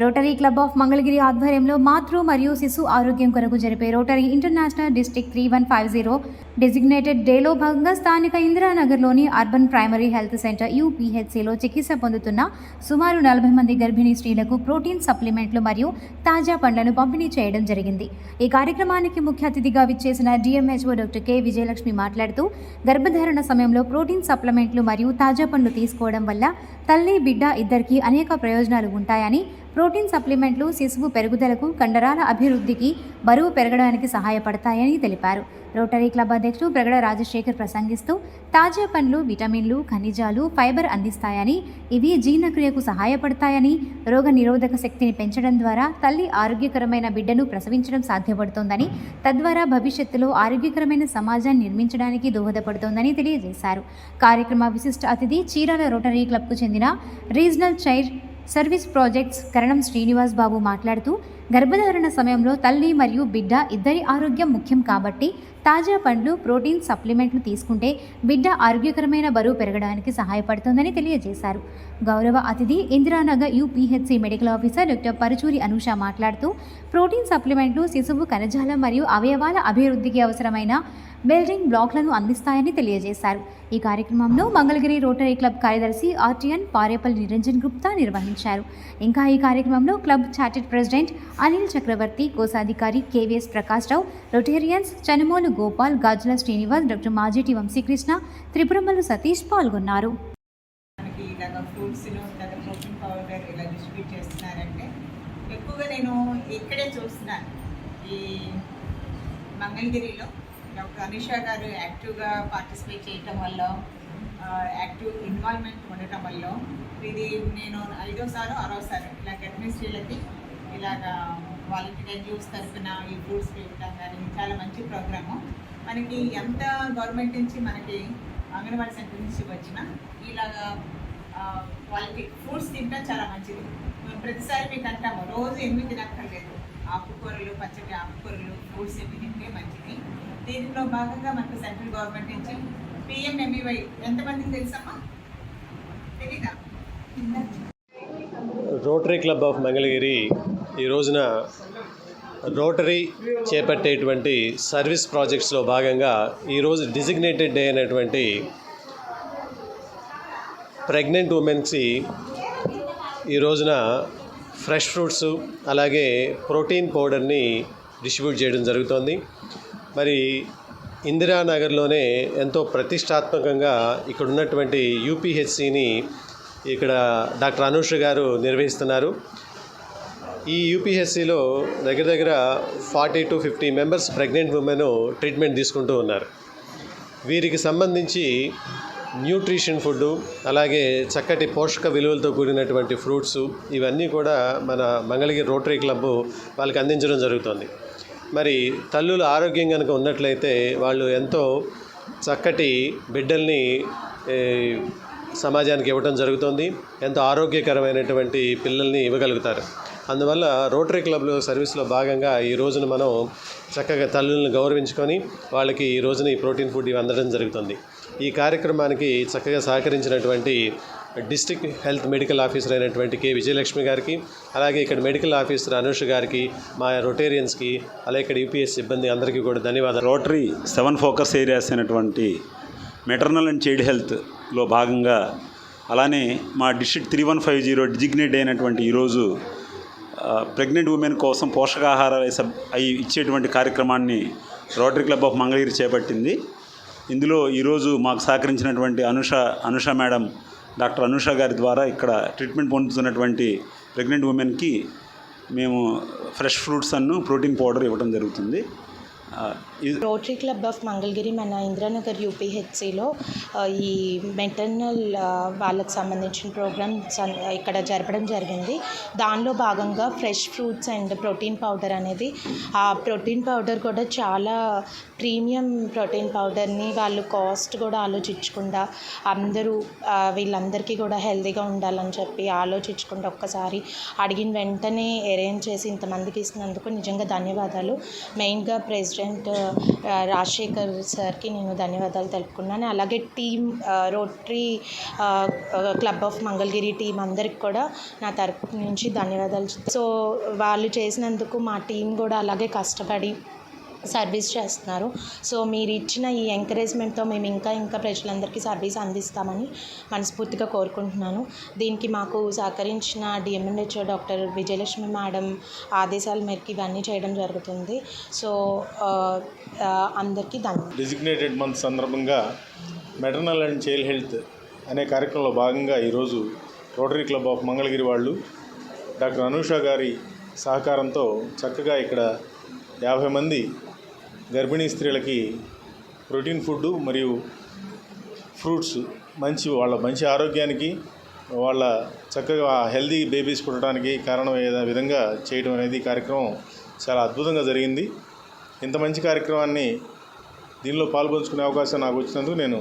Rotary club of Mangalagiri ఆధ్వర్యంలో మాతృ మరియు శిశు ఆరోగ్యం కొరకు జరిపే Rotary International district three one five zero designated డేలో భాగంగా స్థానిక ఇందిరానగర్లోని అర్బన్ ప్రైమరీ హెల్త్ సెంటర్ యూపీహెచ్సిలో చికిత్స పొందుతున్న సుమారు నలభై మంది గర్భిణీ స్త్రీలకు ప్రోటీన్ సప్లిమెంట్లు మరియు తాజా పండ్లను పంపిణీ చేయడం జరిగింది. ఈ కార్యక్రమానికి ముఖ్య అతిథిగా విచ్చేసిన డిఎంహెచ్ఓ డాక్టర్ కె విజయలక్ష్మి మాట్లాడుతూ గర్భధారణ సమయంలో ప్రోటీన్ సప్లిమెంట్లు మరియు తాజా పండ్లు తీసుకోవడం వల్ల తల్లి బిడ్డ ఇద్దరికీ అనేక ప్రయోజనాలు ఉంటాయని ప్రోటీన్ సప్లిమెంట్లు శిశువు పెరుగుదలకు కండరాల అభివృద్ధికి బరువు పెరగడానికి సహాయపడతాయని తెలిపారు. రోటరీ క్లబ్ అధ్యక్షుడు ప్రగడ రాజశేఖర్ ప్రసంగిస్తూ తాజా పండ్లు విటమిన్లు ఖనిజాలు ఫైబర్ అందిస్తాయని ఇవి జీర్ణక్రియకు సహాయపడతాయని రోగ నిరోధక శక్తిని పెంచడం ద్వారా తల్లి ఆరోగ్యకరమైన బిడ్డను ప్రసవించడం సాధ్యపడుతోందని తద్వారా భవిష్యత్తులో ఆరోగ్యకరమైన సమాజాన్ని నిర్మించడానికి దోహదపడుతోందని తెలియజేశారు. కార్యక్రమ విశిష్ట అతిథి చీరాల రోటరీ క్లబ్కు చెందిన regional chair service projects Karanam Srinivas Babu మాట్లాడుతూ గర్భధారణ సమయంలో తల్లి మరియు బిడ్డ ఇద్దరి ఆరోగ్యం ముఖ్యం కాబట్టి తాజా పండ్లు ప్రోటీన్ సప్లిమెంట్లు తీసుకుంటే బిడ్డ ఆరోగ్యకరమైన బరువు పెరగడానికి సహాయపడుతుందని తెలియజేశారు. గౌరవ అతిథి Indiranagar UPHC medical officer doctor Paruchuri Anusha మాట్లాడుతూ ప్రోటీన్ సప్లిమెంట్లు శిశువు కణజాలం మరియు అవయవాల అభివృద్ధికి అవసరమైన బిల్డింగ్ బ్లాక్లను అందిస్తాయని తెలియజేశారు. ఈ కార్యక్రమంలో మంగళగిరి రోటరీ క్లబ్ కార్యదర్శి ఆర్టీఎన్ పారేపల్లి నిరంజన్ గుప్తా నిర్వహించారు. ఇంకా ఈ కార్యక్రమంలో club chartered president Anil Chakravarthy కోశాధికారి KVS Prakash Rao Rotarians Chanumolu Gopal Gajula Srinivas doctor Majeti Vamsikrishna Tripuramalu Satish పాల్గొన్నారు. మనకి ఇలాగ ప్రోటీన్ పౌడర్ ఇలా డిస్ట్రిబ్యూట్ చేస్తున్నారంటే ఎక్కువగా నేను ఇక్కడే చూస్తున్నాను. ఈ మంగళగిరిలో డాక్టర్ అనిషా గారు యాక్టివ్గా పార్టిసిపేట్ చేయటం వల్ల యాక్టివ్ ఇన్వాల్వ్మెంట్ ఉండటం వల్ల ఇది నేను ఐదోసారి ఆరోసారి ఇలా గర్భిణీ స్త్రీలకి ఇలాగా వాలంటీర్ జ్యూస్ తరఫున ఈ ఫ్రూట్స్ ఇవ్వడం కానీ చాలా మంచి ప్రోగ్రాము మనకి ఎంత గవర్నమెంట్ నుంచి మనకి అంగన్వాడీ సెంటర్ నుంచి వచ్చిన ఇలాగా వాళ్ళకి ఫ్రూట్స్ తింటా చాలా మంచిది. ప్రతిసారి మీకు అంటాము రోజు ఎనిమిది తినక్కర్లేదు ఆకుకూరలు పచ్చడి ఆకుకూరలు ఫ్రూట్స్ ఎన్ని తింటే మంచిది. దీనిలో భాగంగా మనకు సెంట్రల్ గవర్నమెంట్ నుంచి పిఎంఎంఈవై ఎంతమందికి తెలుసమ్మా? తెలీదా? రోటరీ క్లబ్ ఆఫ్ మంగళగిరి ఈ రోజున రోటరీ చేపట్టేటువంటి సర్వీస్ ప్రాజెక్ట్స్లో భాగంగా ఈరోజు డిజిగ్నేటెడ్ డే అనేటువంటి ప్రెగ్నెంట్ ఉమెన్స్కి ఈ రోజున ఫ్రెష్ ఫ్రూట్స్ అలాగే ప్రోటీన్ పౌడర్ని డిస్ట్రిబ్యూట్ చేయడం జరుగుతోంది. మరి ఇందిరానగర్లోనే ఎంతో ప్రతిష్టాత్మకంగా ఇక్కడ ఉన్నటువంటి యూపీహెచ్సిని ఇక్కడ డాక్టర్ అనూష గారు నిర్వహిస్తున్నారు. ఈ యూపీఎస్సీలో దగ్గర దగ్గర forty to fifty members pregnant women treatment తీసుకుంటూ ఉన్నారు. వీరికి సంబంధించి న్యూట్రిషన్ ఫుడ్ అలాగే చక్కటి పోషక విలువలతో కూడినటువంటి ఫ్రూట్స్ ఇవన్నీ కూడా మన మంగళగిరి రోటరీ క్లబ్ వాళ్ళకి అందించడం జరుగుతుంది. మరి తల్లులు ఆరోగ్యం కనుక ఉన్నట్లయితే వాళ్ళు ఎంతో చక్కటి బిడ్డల్ని సమాజానికి ఇవ్వడం జరుగుతుంది. ఎంతో ఆరోగ్యకరమైనటువంటి పిల్లల్ని ఇవ్వగలుగుతారు. అందువల్ల రోటరీ క్లబ్లో సర్వీస్లో భాగంగా ఈ రోజున మనం చక్కగా తల్లులను గౌరవించుకొని వాళ్ళకి ఈ రోజున ఈ ప్రోటీన్ ఫుడ్ ఇవి అందడం జరుగుతుంది. ఈ కార్యక్రమానికి చక్కగా సహకరించినటువంటి డిస్ట్రిక్ట్ హెల్త్ మెడికల్ ఆఫీసర్ అయినటువంటి కె. విజయలక్ష్మి గారికి అలాగే ఇక్కడ మెడికల్ ఆఫీసర్ అనుష్ గారికి మా రొటేరియన్స్కి అలాగే ఇక్కడ యూపీఎస్ సిబ్బంది అందరికీ కూడా ధన్యవాదాలు. రోటరీ సెవెన్ ఫోకస్ ఏరియాస్ అయినటువంటి మెటర్నల్ అండ్ చైల్డ్ హెల్త్లో భాగంగా అలానే మా district three one five zero designate అయినటువంటి ఈరోజు ప్రెగ్నెంట్ ఉమెన్ కోసం పోషకాహారాలు సబ్ అవి ఇచ్చేటువంటి కార్యక్రమాన్ని రోటరీ క్లబ్ ఆఫ్ మంగళగిరి చేపట్టింది. ఇందులో ఈరోజు మాకు సహకరించినటువంటి అనుష అనుష మేడం డాక్టర్ అనుష గారి ద్వారా ఇక్కడ ట్రీట్మెంట్ పొందుతున్నటువంటి ప్రెగ్నెంట్ ఉమెన్కి మేము ఫ్రెష్ ఫ్రూట్స్ అన్ను ప్రోటీన్ పౌడర్ ఇవ్వడం జరుగుతుంది. రోటరీ క్లబ్ ఆఫ్ మంగళగిరి మన ఇందిరానగర్ యూపీహెచ్సిలో ఈ మెటర్నల్ వాళ్ళకి సంబంధించిన ప్రోగ్రామ్స్ ఇక్కడ జరపడం జరిగింది. దానిలో భాగంగా fresh fruits and protein powder అనేది ఆ ప్రోటీన్ పౌడర్ కూడా చాలా ప్రీమియం ప్రోటీన్ పౌడర్ని వాళ్ళు కాస్ట్ కూడా ఆలోచించకుండా అందరూ వీళ్ళందరికీ కూడా హెల్తీగా ఉండాలని చెప్పి ఆలోచించకుండా ఒక్కసారి అడిగిన వెంటనే అరేంజ్ చేసి ఇంతమందికి ఇస్తున్నందుకు నిజంగా ధన్యవాదాలు. మెయిన్గా ప్రెసిడెంట్ రాజశేఖర్ సార్కి నేను ధన్యవాదాలు తెలుపుకున్నాను. అలాగే team Rotary club of Mangalagiri team అందరికి కూడా నా తరపు నుంచి ధన్యవాదాలు. సో వాళ్ళు చేసినందుకు మా టీం కూడా అలాగే కష్టపడి సర్వీస్ చేస్తున్నారు. సో మీరు ఇచ్చిన ఈ ఎంకరేజ్మెంట్తో మేము ఇంకా ఇంకా ప్రజలందరికీ సర్వీస్ అందిస్తామని మనస్ఫూర్తిగా కోరుకుంటున్నాను. దీనికి మాకు సహకరించిన డిఎంఎన్హెచ్ఓ డాక్టర్ విజయలక్ష్మి మేడం ఆదేశాల మేరకు ఇవన్నీ చేయడం జరుగుతుంది. సో అందరికీ ధన్యవాదాలు. డెసిగ్నేటెడ్ మంత్ సందర్భంగా మెటర్నల్ అండ్ చైల్డ్ హెల్త్ అనే కార్యక్రమంలో భాగంగా ఈరోజు రోటరీ క్లబ్ ఆఫ్ మంగళగిరి వాళ్ళు డాక్టర్ అనూష గారి సహకారంతో చక్కగా ఇక్కడ యాభై మంది గర్భిణీ స్త్రీలకి ప్రోటీన్ ఫుడ్ మరియు ఫ్రూట్స్ మంచి వాళ్ళ మంచి ఆరోగ్యానికి వాళ్ళ చక్కగా హెల్దీ బేబీస్ పుట్టడానికి కారణమయ్యే విధంగా చేయడం అనేది కార్యక్రమం చాలా అద్భుతంగా జరిగింది. ఇంత మంచి కార్యక్రమాన్ని దీనిలో పాల్పంచుకునే అవకాశం నాకు వచ్చినందుకు నేను